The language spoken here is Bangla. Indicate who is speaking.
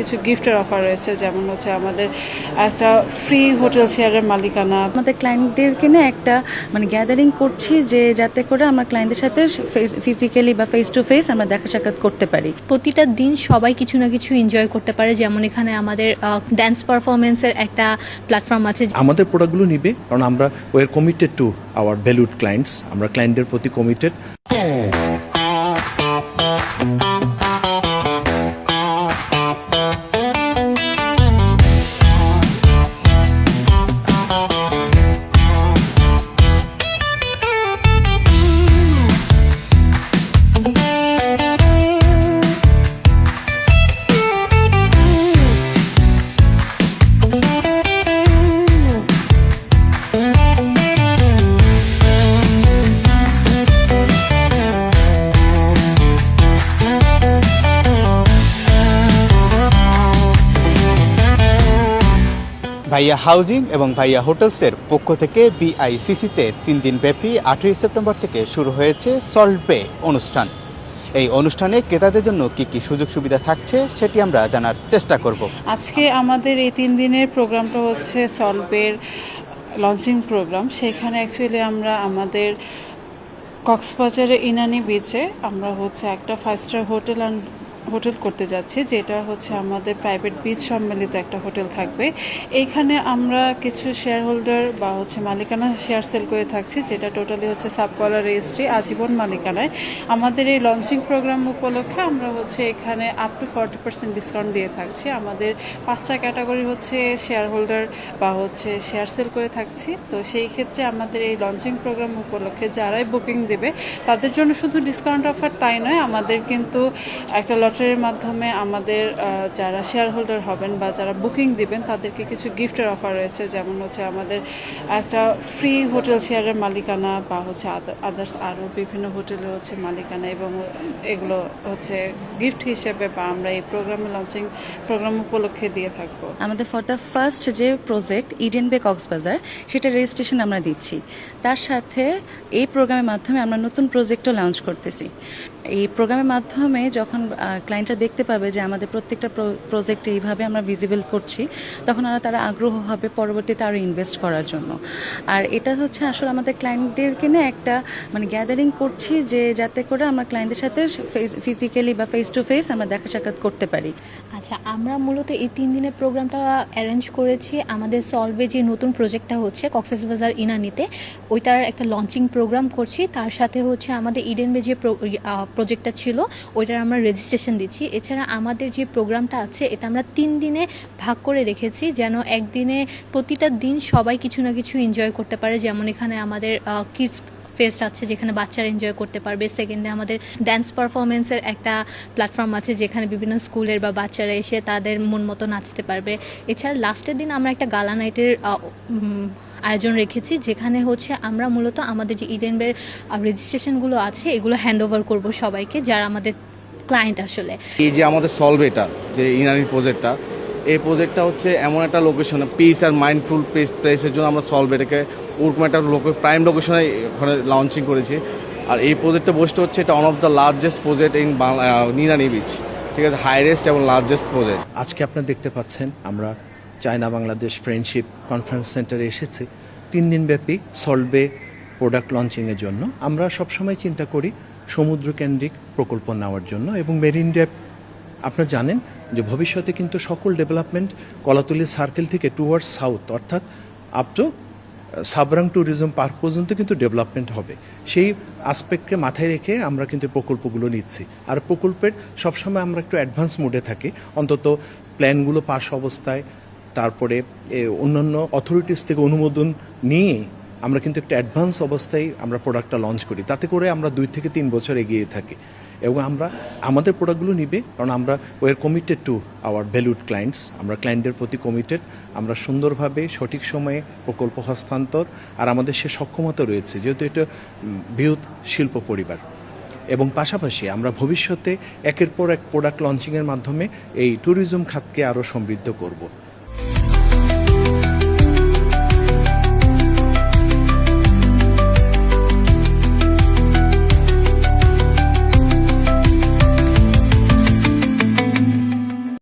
Speaker 1: কিছু গিফটের অফার রয়েছে যেমন হচ্ছে আমাদের একটা ফ্রি হোটেল শেয়ারের মালিকানা।
Speaker 2: আমাদের ক্লায়েন্টদেরকে না একটা মানে গ্যাদারিং করছি যে যাতে করে আমরা ক্লায়েন্টদের সাথে ফিজিক্যালি বা ফেস টু ফেস আমরা দেখা সাক্ষাৎ করতে পারি।
Speaker 3: প্রতিটা দিন সবাই কিছু না কিছু এনজয় করতে পারে যেমন এখানে আমাদের ড্যান্স পারফরমেন্সের একটা প্ল্যাটফর্ম আছে।
Speaker 4: আমাদের প্রোডাক্টগুলো নিবে কারণ আমরা are committed to our valued clients আমরা ক্লায়েন্টদের প্রতি কমিটেড
Speaker 5: ভাইয়া হাউজিং এবং ভাইয়া হোটেলসের পক্ষ থেকে বিআইসিসিতে তিন দিন ব্যাপী আঠেরোই সেপ্টেম্বর থেকে শুরু হয়েছে সল্ট বে অনুষ্ঠান। এই অনুষ্ঠানে ক্রেতাদের জন্য কি কি সুযোগ সুবিধা থাকছে সেটি আমরা জানার চেষ্টা করব।
Speaker 1: আজকে আমাদের এই তিন দিনের প্রোগ্রামটা হচ্ছে সলভের লঞ্চিং প্রোগ্রাম। সেখানে অ্যাকচুয়ালি আমরা আমাদের কক্সবাজারের ইনানি বিচে আমরা হচ্ছে একটা five star hotel and hotel করতে যাচ্ছি, যেটা হচ্ছে আমাদের প্রাইভেট বিচ সম্মিলিত একটা হোটেল থাকবে। এইখানে আমরা কিছু শেয়ার হোল্ডার বা হচ্ছে মালিকানা শেয়ার সেল করে থাকছি, যেটা টোটালি হচ্ছে সাবকলার রেজিস্ট্রি আজীবন মালিকানায়। আমাদের এই লঞ্চিং প্রোগ্রাম উপলক্ষে আমরা হচ্ছে এখানে up to forty percent discount দিয়ে থাকছি। আমাদের পাঁচটা ক্যাটাগরি হচ্ছে শেয়ার হোল্ডার বা হচ্ছে শেয়ার সেল করে থাকছি। তো সেই ক্ষেত্রে আমাদের এই লঞ্চিং প্রোগ্রাম উপলক্ষে যারাই বুকিং দেবে, তাদের জন্য শুধু ডিসকাউন্ট অফার তাই নয়, আমাদের কিন্তু একটা লটারির মাধ্যমে আমাদের যারা শেয়ার হোল্ডার হবেন বা যারা বুকিং দিবেন, তাদেরকে কিছু গিফটের অফার রয়েছে। যেমন হচ্ছে আমাদের একটা ফ্রি হোটেল শেয়ারের মালিকানা বা হচ্ছে আদার্স আরও বিভিন্ন হোটেলের হচ্ছে মালিকানা এবং এগুলো হচ্ছে গিফট হিসেবে বা আমরা এই প্রোগ্রামে লঞ্চিং প্রোগ্রাম উপলক্ষে দিয়ে থাকব।
Speaker 2: আমাদের ফর দ্য ফার্স্ট যে প্রজেক্ট ইডেন বে কক্সবাজার, সেটা রেজিস্ট্রেশন আমরা দিচ্ছি। তার সাথে এই প্রোগ্রামের মাধ্যমে আমরা নতুন প্রজেক্টও লঞ্চ করতেছি। এই প্রোগ্রামের মাধ্যমে যখন ক্লায়েন্টরা দেখতে পাবে যে আমাদের প্রত্যেকটা প্রজেক্ট এইভাবে আমরা ভিজিবল করছি, তখন আর তারা আগ্রহ হবে পরবর্তীতে আরও ইনভেস্ট করার জন্য। আর এটা হচ্ছে আসলে আমাদের ক্লায়েন্টদেরকে না একটা মানে গ্যাদারিং করছি যে যাতে করে আমরা ক্লায়েন্টদের সাথে ফিজিক্যালি বা ফেস টু ফেস আমরা দেখা সাক্ষাৎ করতে পারি।
Speaker 3: আচ্ছা আমরা মূলত এই তিন দিনের প্রোগ্রামটা অ্যারেঞ্জ করেছি। আমাদের সলভে যে নতুন প্রজেক্টটা হচ্ছে কক্সবাজার ইনানিতে, ওইটার একটা লঞ্চিং প্রোগ্রাম করছি। তার সাথে হচ্ছে আমাদের ইডেনবে যে প্রজেক্টটা ছিল, ওইটার আমরা রেজিস্ট্রেশন দিচ্ছি। এছাড়া আমাদের যে প্রোগ্রামটা আছে, এটা আমরা তিন দিনে ভাগ করে রেখেছি, যেন একদিনে প্রতিটা দিন সবাই কিছু না কিছু এনজয় করতে পারে। যেমন এখানে আমাদের কিডস ফেস্ট আছে যেখানে বাচ্চারা এনজয় করতে পারবে। সেকেন্ডে আমাদের ড্যান্স পারফরমেন্সের একটা প্ল্যাটফর্ম আছে যেখানে বিভিন্ন স্কুলের বা বাচ্চারা এসে তাদের মন মতো নাচতে পারবে। এছাড়া লাস্টের দিন আমরা একটা গালা নাইটের আয়োজন রেখেছি যেখানে হচ্ছে আমরা মূলত আমাদের যে ইডেনবের রেজিস্ট্রেশনগুলো আছে এগুলো হ্যান্ড ওভার করব সবাইকে যারা আমাদের ক্লায়েন্ট আসলে।
Speaker 6: এই যে আমাদের সলভ এটা, যে ইনানি প্রজেক্টটা এই প্রজেক্টটা হচ্ছে এমন একটা লোকেশন পিস আর মাইন্ডফুল প্লেস প্লেসের জন্য আমরা সলভ এটাকে। ওরকম একটা লোকে প্রাইম লোকেশনে ওখানে লঞ্চিং করেছি। আর এই প্রজেক্টটা বসতে হচ্ছে এটা one of the largest project in Inani beach ঠিক আছে? হাইয়েস্ট এবং লার্জেস্ট প্রজেক্ট
Speaker 4: আজকে আপনারা দেখতে পাচ্ছেন, আমরা চায়না বাংলাদেশ ফ্রেন্ডশিপ কনফারেন্স সেন্টারে এসেছি। তিন দিনব্যাপী সলবে প্রোডাক্ট লঞ্চিংয়ের জন্য। আমরা সবসময় চিন্তা করি সমুদ্র কেন্দ্রিক প্রকল্প নেওয়ার জন্য এবং মেরিন ড্যাপ আপনারা জানেন যে ভবিষ্যতে কিন্তু সকল ডেভেলপমেন্ট কলাতলি সার্কেল থেকে টুয়ার্ডস সাউথ অর্থাৎ up to Sabrang tourism park পর্যন্ত কিন্তু ডেভেলপমেন্ট হবে। সেই আসপেক্টকে মাথায় রেখে আমরা কিন্তু প্রকল্পগুলো নিচ্ছি। আর প্রকল্পের সবসময় আমরা একটু অ্যাডভান্স মোডে থাকি। অন্তত প্ল্যানগুলো পাশ অবস্থায়, তারপরে অন্যান্য অথরিটিস থেকে অনুমোদন নিয়ে আমরা কিন্তু একটা অ্যাডভান্স অবস্থায় আমরা প্রোডাক্টটা লঞ্চ করি। তাতে করে আমরা দুই থেকে তিন বছর এগিয়ে থাকি। এবং আমরা আমাদের প্রোডাক্টগুলো নিবে, কারণ আমরা are committed to our valued clients আমরা ক্লায়েন্টদের প্রতি কমিটেড আমরা সুন্দরভাবে, সঠিক সময়ে প্রকল্প হস্তান্তর, আর আমাদের সে সক্ষমতা রয়েছে, যেহেতু এটা বৃহৎ শিল্প পরিবার। এবং পাশাপাশি আমরা ভবিষ্যতে একের পর এক প্রোডাক্ট লঞ্চিংয়ের মাধ্যমে এই ট্যুরিজম খাতকে আরও সমৃদ্ধ করব।